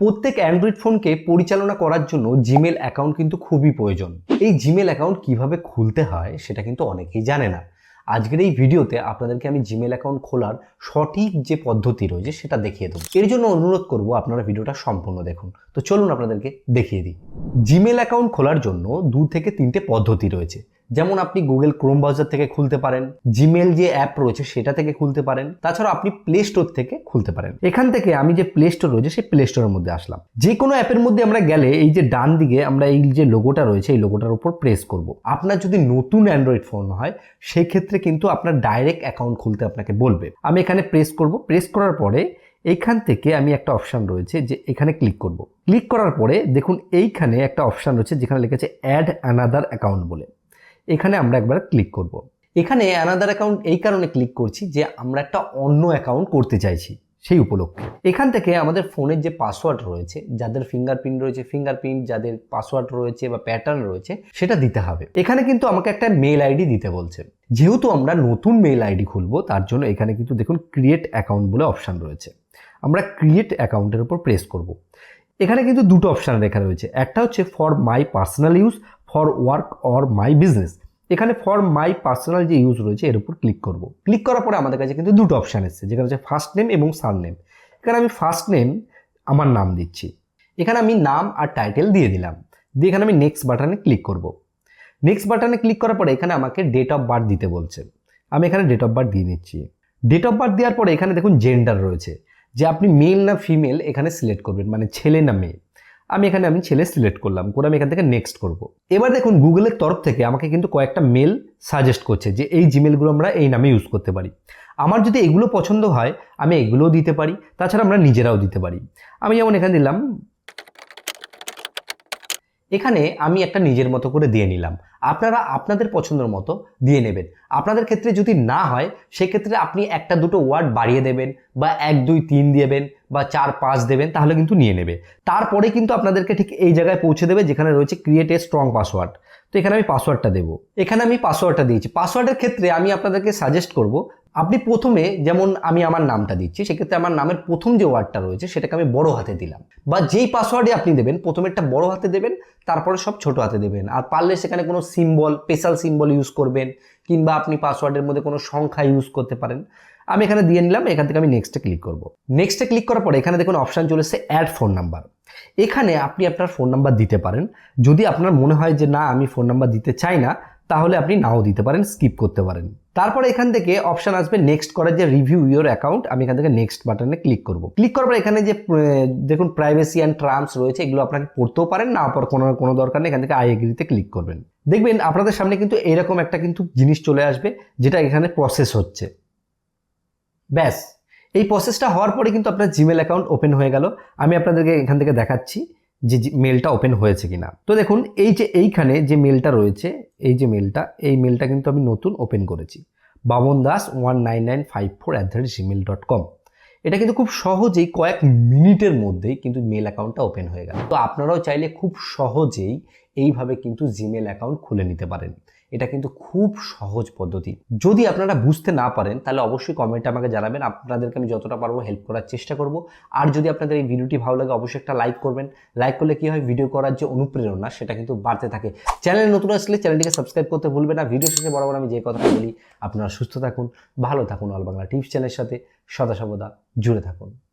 প্রত্যেক অ্যান্ড্রয়েড ফোনকে পরিচালনা করার জন্য জিমেল অ্যাকাউন্ট কিন্তু খুবই প্রয়োজন। এই জিমেল অ্যাকাউন্ট কীভাবে খুলতে হয় সেটা কিন্তু অনেকেই জানে না। আজকের এই ভিডিওতে আপনাদেরকে আমি জিমেল অ্যাকাউন্ট খোলার সঠিক যে পদ্ধতি রয়েছে সেটা দেখিয়ে দেবো। এর জন্য অনুরোধ করব আপনারা ভিডিওটা সম্পূর্ণ দেখুন। তো চলুন আপনাদেরকে দেখিয়ে দিই। জিমেল অ্যাকাউন্ট খোলার জন্য দু থেকে তিনটে পদ্ধতি রয়েছে। যেমন আপনি গুগল ক্রোম ব্রাউজার থেকে খুলতে পারেন জিমেল যে অ্যাপ রয়েছে সেটা থেকে খুলতে পারেন তাছাড়া আপনি প্লে স্টোর থেকে খুলতে পারেন। এখান থেকে আমি যে প্লে স্টোর রয়েছে সেই প্লে স্টোরের মধ্যে আসলাম। যে কোনো অ্যাপের মধ্যে আমরা গেলে এই যে ডান দিকে আমরা এই যে লোগোটা রয়েছে, এই লোগোটার উপর প্রেস করব। আপনার যদি নতুন অ্যান্ড্রয়েড ফোন হয় সেই ক্ষেত্রে কিন্তু আপনার ডাইরেক্ট অ্যাকাউন্ট খুলতে আপনাকে বলবে। আমি এখানে প্রেস করব। প্রেস করার পরে এইখান থেকে আমি একটা অপশান রয়েছে যে এখানে ক্লিক করব। ক্লিক করার পরে দেখুন এইখানে একটা অপশান রয়েছে যেখানে লিখেছে অ্যাড অ্যানাদার অ্যাকাউন্ট বলে। এখানে আমরা একবার ক্লিক করব। এখানে অ্যানাদার অ্যাকাউন্ট এই কারণে ক্লিক করছি যে আমরা একটা অন্য অ্যাকাউন্ট করতে চাইছি, সেই উপলক্ষে। এখান থেকে আমাদের ফোনের যে পাসওয়ার্ড রয়েছে, যাদের ফিঙ্গারপ্রিন্ট রয়েছে ফিঙ্গারপ্রিন্ট যাদের পাসওয়ার্ড রয়েছে বা প্যাটার্ন রয়েছে, সেটা দিতে হবে। এখানে কিন্তু আমাকে একটা মেল আইডি দিতে বলছে। যেহেতু আমরা নতুন মেল আইডি খুলবো, তার জন্য এখানে কিন্তু দেখুন ক্রিয়েট অ্যাকাউন্ট বলে অপশান রয়েছে। আমরা ক্রিয়েট অ্যাকাউন্টের উপর প্রেস করব। এখানে কিন্তু দুটো অপশান লেখা রয়েছে। একটা হচ্ছে for my personal use for work or my business এখানে ফর মাই পার্সোনাল যে ইউজ রয়েছে, এর উপর ক্লিক করব। ক্লিক করার পরে আমাদের কাছে কিন্তু দুটো অপশান এসেছে, যেখানে হচ্ছে ফার্স্ট নেম এবং সার নেম এখানে আমি ফার্স্ট নেম আমার নাম দিচ্ছি। এখানে আমি নাম আর টাইটেল দিয়ে দিলাম। দিয়ে এখানে আমি নেক্সট বাটনে ক্লিক করব। নেক্সট বাটনে ক্লিক করার পরে এখানে আমাকে ডেট অফ বার্থ দিতে বলছে। আমি এখানে ডেট অফ বার্থ দিয়ে নিচ্ছি। ডেট অফ বার্থ দেওয়ার পরে এখানে দেখুন জেন্ডার রয়েছে। যে আপনি মেল না ফিমেল এখানে সিলেক্ট করবেন মানে ছেলে না মেয়ে। আমি এখানে আমি ছেলে সিলেক্ট করলাম, করে আমি এখান থেকে নেক্সট করব। এবার দেখুন গুগলের তরফ থেকে আমাকে কিন্তু কয়েকটা মেল সাজেস্ট করছে যে এই জিমেলগুলো আমরা এই নামে ইউজ করতে পারি। আমার যদি এগুলো পছন্দ হয়, আমি এগুলোও দিতে পারি, তাছাড়া আমরা নিজেরাও দিতে পারি। আমি যেমন এখানে দিলাম, এখানে আমি একটা নিজের মতো করে দিয়ে নিলাম। আপনারা আপনাদের পছন্দের মতো দিয়ে নেবেন। আপনাদের ক্ষেত্রে যদি না হয়, সেক্ষেত্রে আপনি একটা দুটো ওয়ার্ড বাড়িয়ে দেবেন বা এক, দুই, তিন দেবেন। বা চার পাঁচ দেবেন, তাহলে কিন্তু নিয়ে নেবে। তারপরে কিন্তু আপনাদেরকে ঠিক এই জায়গায় পৌঁছে দেবে যেখানে রয়েছে ক্রিয়েট এ স্ট্রং পাসওয়ার্ড তো এখানে আমি পাসওয়ার্ডটা দেবো। এখানে আমি পাসওয়ার্ডটা দিয়েছি। পাসওয়ার্ডের ক্ষেত্রে আমি আপনাদেরকে সাজেস্ট করব, আপনি প্রথমে যেমন আমি আমার নামটা দিচ্ছি, সেক্ষেত্রে আমার নামের প্রথম যে ওয়ার্ডটা রয়েছে, সেটাকে আমি বড় হাতে দিলাম। বা যেই পাসওয়ার্ডে আপনি দেবেন প্রথমেরটা বড় হাতে দেবেন, তারপরে সব ছোট হাতে দেবেন। আর পারলে সেখানে কোনো সিম্বল স্পেশাল সিম্বল ইউজ করবেন, কিংবা আপনি পাসওয়ার্ডের মধ্যে কোনো সংখ্যা ইউজ করতে পারেন। আমি এখানে দিয়ে নিলাম, এখান থেকে আমি নেক্সটে ক্লিক করব। নেক্সটে ক্লিক করার পরে এখানে দেখুন অপশান চলে এসেছে অ্যাড ফোন নাম্বার এখানে আপনি আপনার ফোন নাম্বার দিতে পারেন। যদি আপনার মনে হয় যে না, আমি ফোন নাম্বার দিতে চাই না, তাহলে আপনি নাও দিতে পারেন স্কিপ করতে পারেন। তারপরে এখান থেকে অপশান আসবে নেক্সট করার যে রিভিউ ইউর অ্যাকাউন্ট আমি এখান থেকে নেক্সট বাটনে ক্লিক করব। ক্লিক করার পর এখানে যে দেখুন প্রাইভেসি অ্যান্ড টার্মস রয়েছে, এগুলো আপনাকে পড়তেও পারেন, না পর কোনো কোনো দরকার নেই, এখান থেকে আই এগ্রিতে ক্লিক করবেন। দেখবেন আপনাদের সামনে কিন্তু এরকম একটা কিন্তু জিনিস চলে আসবে, যেটা এখানে প্রসেস হচ্ছে। ব্যাস। এই প্রসেসটা হওয়ার পরে কিন্তু আপনার জিমেল অ্যাকাউন্ট ওপেন হয়ে গেল। আমি আপনাদেরকে এখান থেকে দেখাচ্ছি যে মেলটা ওপেন হয়েছে কিনা। তো দেখুন, এই যে এইখানে যে মেলটা রয়েছে, এই যে মেলটা এই মেলটা কিন্তু আমি নতুন ওপেন করেছি। Baman Das one nine nine five four at the rate Gmail dot com এটা কিন্তু খুব সহজেই কয়েক মিনিটের মধ্যেই কিন্তু মেল অ্যাকাউন্টটা ওপেন হয়ে গেল। তো আপনারাও চাইলে খুব সহজেই এইভাবে কিন্তু জিমেল অ্যাকাউন্ট খুলে নিতে পারেন। এটা কিন্তু খুব সহজ পদ্ধতি। যদি আপনারা বুঝতে না পারেন, তাহলে অবশ্যই কমেন্টে আমাকে জানাবেন। আপনাদেরকে আমি যতটা পারব হেল্প করার চেষ্টা করব। আর যদি আপনাদের এই ভিডিওটি ভালো লাগে, অবশ্যই একটা লাইক করবেন। লাইক করলে কি হয়? ভিডিও করার যে অনুপ্রেরণা, সেটা কিন্তু বাড়তে থাকে। চ্যানেলে নতুন আসলে চ্যানেলটিকে সাবস্ক্রাইব করতে ভুলবেন না। ভিডিও শেষে বরাবর আমি যে কথাটা বলি, আপনারা সুস্থ থাকুন, ভালো থাকুন। অল বাংলা টিপস চ্যানেলের সাথে সদা সর্বদা জুড়ে থাকুন।